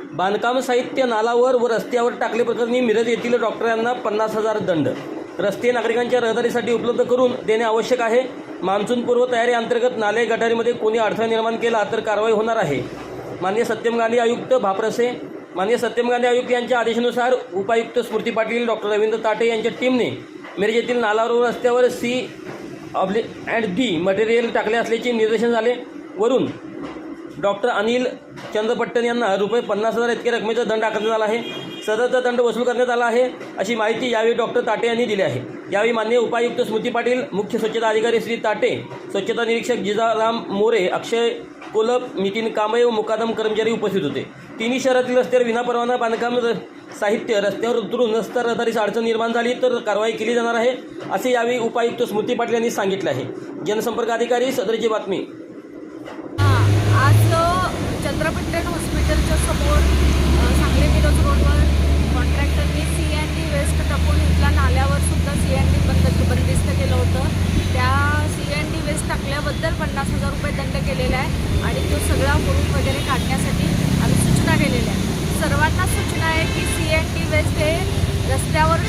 बांधकाम साहित्य नालावर व रस्त्यावर टाकले प्रकरणी मिरज येथील डॉक्टरांना पन्नास हजार दंड. रस्ते नागरिकांच्या रहदारीसाठी उपलब्ध करून देणे आवश्यक आहे. मान्सूनपूर्व तयारी अंतर्गत नाले गटारीमध्ये कोणी अडथळा निर्माण केला तर कारवाई होणार आहे. मान्य सत्यम गांधी आयुक्त भापरसे मान्य सत्यम गांधी आयुक्त यांच्या आदेशानुसार उपायुक्त स्मृती पाटील डॉक्टर रवींद्र ताटे यांच्या टीमने मिरज येथील नालावर व रस्त्यावर सी ऑब्लि अँड बी मटेरियल टाकले असल्याचे निर्देशन झाले. वरून डॉक्टर अनिल चंद्रपट्टन यांना रुपये पन्नास हजार इतके रकमेचा दंड आकारण्यात आला आहे. सदरचा दंड वसूल करण्यात आला आहे. अशी माहिती यावेळी डॉक्टर ताटे यांनी दिली आहे. यावेळी मान्य उपायुक्त स्मृती पाटील मुख्य स्वच्छता अधिकारी श्री ताटे स्वच्छता निरीक्षक जिजाराम मोरे अक्षय कोलप नितीन कांबळे व मुकादम कर्मचारी उपस्थित होते. तिन्ही शहरातील रस्त्यावर विनापरवाना बांधकाम साहित्य रस्त्यावर उतरून रस्ता रहदारीस अडचण निर्माण झाली तर कारवाई केली जाणार आहे असे यावेळी उपायुक्त स्मृती पाटील यांनी सांगितले आहे. जनसंपर्क अधिकारी सदरची बातमी. आज चंद्रपट्टण हॉस्पिटलच्या समोर सांगली मिरज रोडवर कॉन्ट्रॅक्टरनी सी एन डी वेस्ट टाकून इथल्या नाल्यावर सुद्धा सी एन डी बंद बंदिस्त केलं होतं. त्या सी एन डी वेस्ट टाकल्याबद्दल पन्नास हजार रुपये दंड केलेला आहे आणि तो सगळा हुरूप वगैरे काढण्यासाठी आम्ही सूचना केलेल्या आहे सर्वांना सूचना आहे की सी एन टी वेस्ट हे रस्त्यावर